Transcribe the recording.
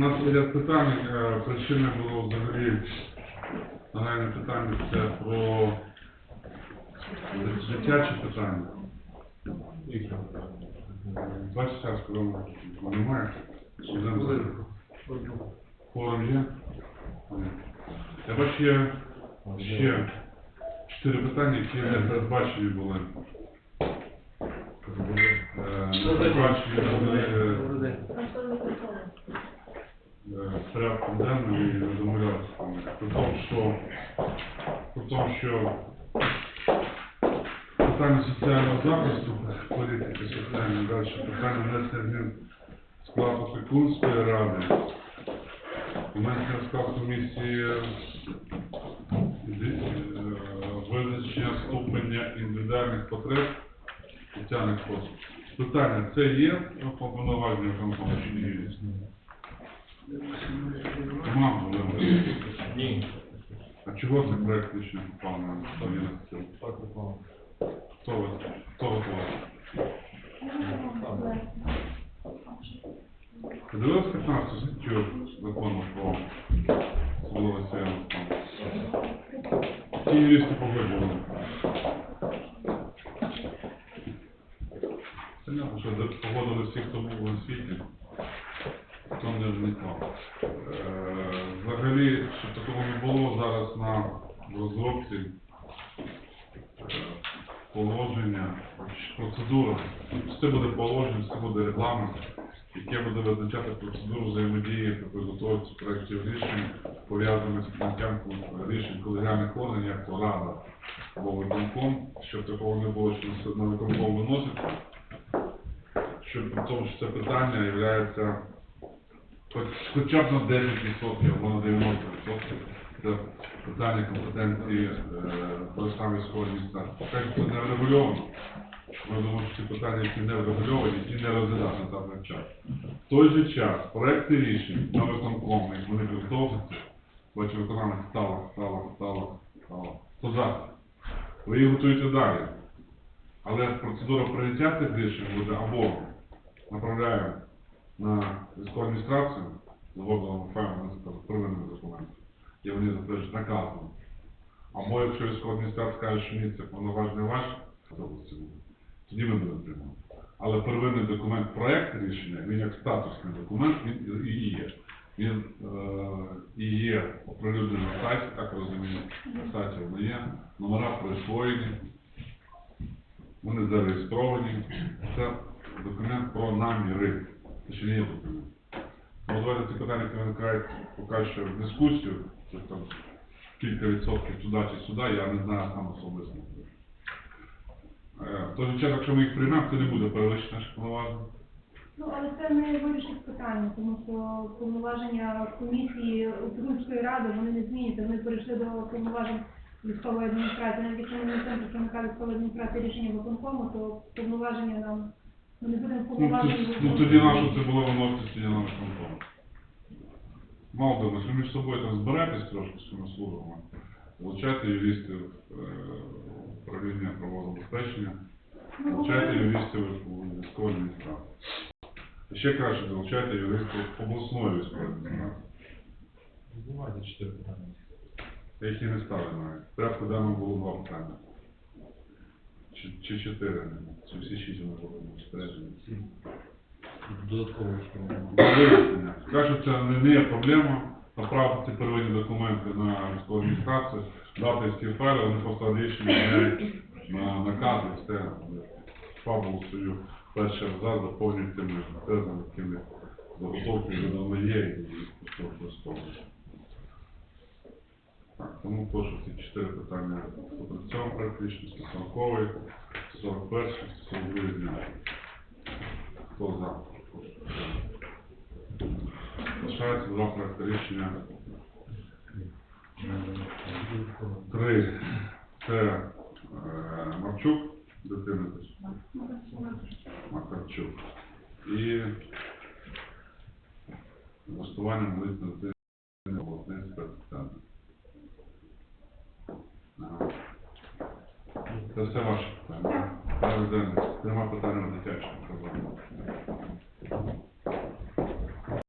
нас є ряд питань. Е, було взагалі нагальне питання це про дитячі питання. Бачите, я сказав, немає. Форум є? Ні. Я бачу, є ще чотири питання, які не передбачені були. Е, Не е, е, порядком денним і не домовлялися. При тому, що, при тому, що питання соціального захисту, політики соціальної, далі питання внесення змін в склад опікунської ради. У мене в склад комісії е, е, визначення ступеня індивідуальних потреб соціальних послуг. Питання, це є повноваження виконкому чи не є? Мам, Ні. А чого це проект рішення попав на сторону? Так попало. Хто ви? Хто готовий? Подивилися 15 статтю закону про судове сеянство? Ті юристи погоджували. Понятно, що погодили всі, хто був у світі, вникав. Е, Взагалі, щоб такого не було зараз на розробці е, положення, процедура. Це буде положення, це буде регламент, яке буде визначати процедуру взаємодії та підготовці проєктів рішень, пов'язаних з прийняттям рішень колегіальних органів, як то рада або виконком, щоб такого не було, що на виконком виносить, при тому, що це питання є хоч, хоча б на 10% або на 90%. Це питання компетенції е, Борисна військової адміністрації. Поки що не врегульовано. Ми думаємо, що ці питання, які не врегульовані, ті не розглядати на даний час. В той же час проекти рішень на виконком, як вони підготовляться, бачу, виконання стало, стало, стало, стало. То завтра. Ви їх готуєте далі. Але процедура прийняття цих рішень буде або направляємо на військову адміністрацію, заводимо файлом первинних документів, і вони затверджують наказом. Або якщо військова адміністрація скаже, що ні, це повноваження ваше, то тоді ми будемо приймати. Але первинний документ, проект рішення, він як статусний документ, він і є. Він е, і є оприлюднений на сайті, так розумію, на сайті воно є, номера присвоєні, вони зареєстровані. Це документ про наміри. Документ. Ну, давайте ці питання, які виникають поки що в дискусію, це там кілька відсотків туди чи сюди, я не знаю сам особисто. В той же час, якщо ми їх приймемо, це не буде перевищення наших повноважень. Ну, але це не вирішить питання, тому що повноваження комісії Української ради, вони не зміняться, вони перейшли до повноважень військової адміністрації. Навіть якщо ми не представника військової адміністрації рішення виконкому, то повноваження нам, ми не будемо Ну, повноважені. ну тоді нащо це було виносити сьогодні на виконком? Мало би, ви між собою там зберетесь трошки з цими службами, залучайте юристів е, управління правозабезпечення, говорили, юристів у військової адміністрації. Ще краще, залучайте юристів обласної військової адміністрації. Бувайте чотири питання. Я їх і не ставлю навіть. В порядку денному було два питання. Чи, чи чотири, чи всі шість вони були споряджені. Додатково, Кажуть, це не є проблема направити первинні документи на військову адміністрацію, дати всі файли, вони просто рішення міняють на наказ і все. Фабулу свою перший абзац заповнюють тими тезами, якими заготовки вже давно є і просто використовують. Так, тому прошу ці чотири питання по цьому практично, 140, 41, 142 дня. Хто за? Лишається два проекти рішення. Три. Це е, Марчук, дитина теж. Макарчук. І влаштування молитви Це все ваше питання. Пане Богдане, нема питання дитячого.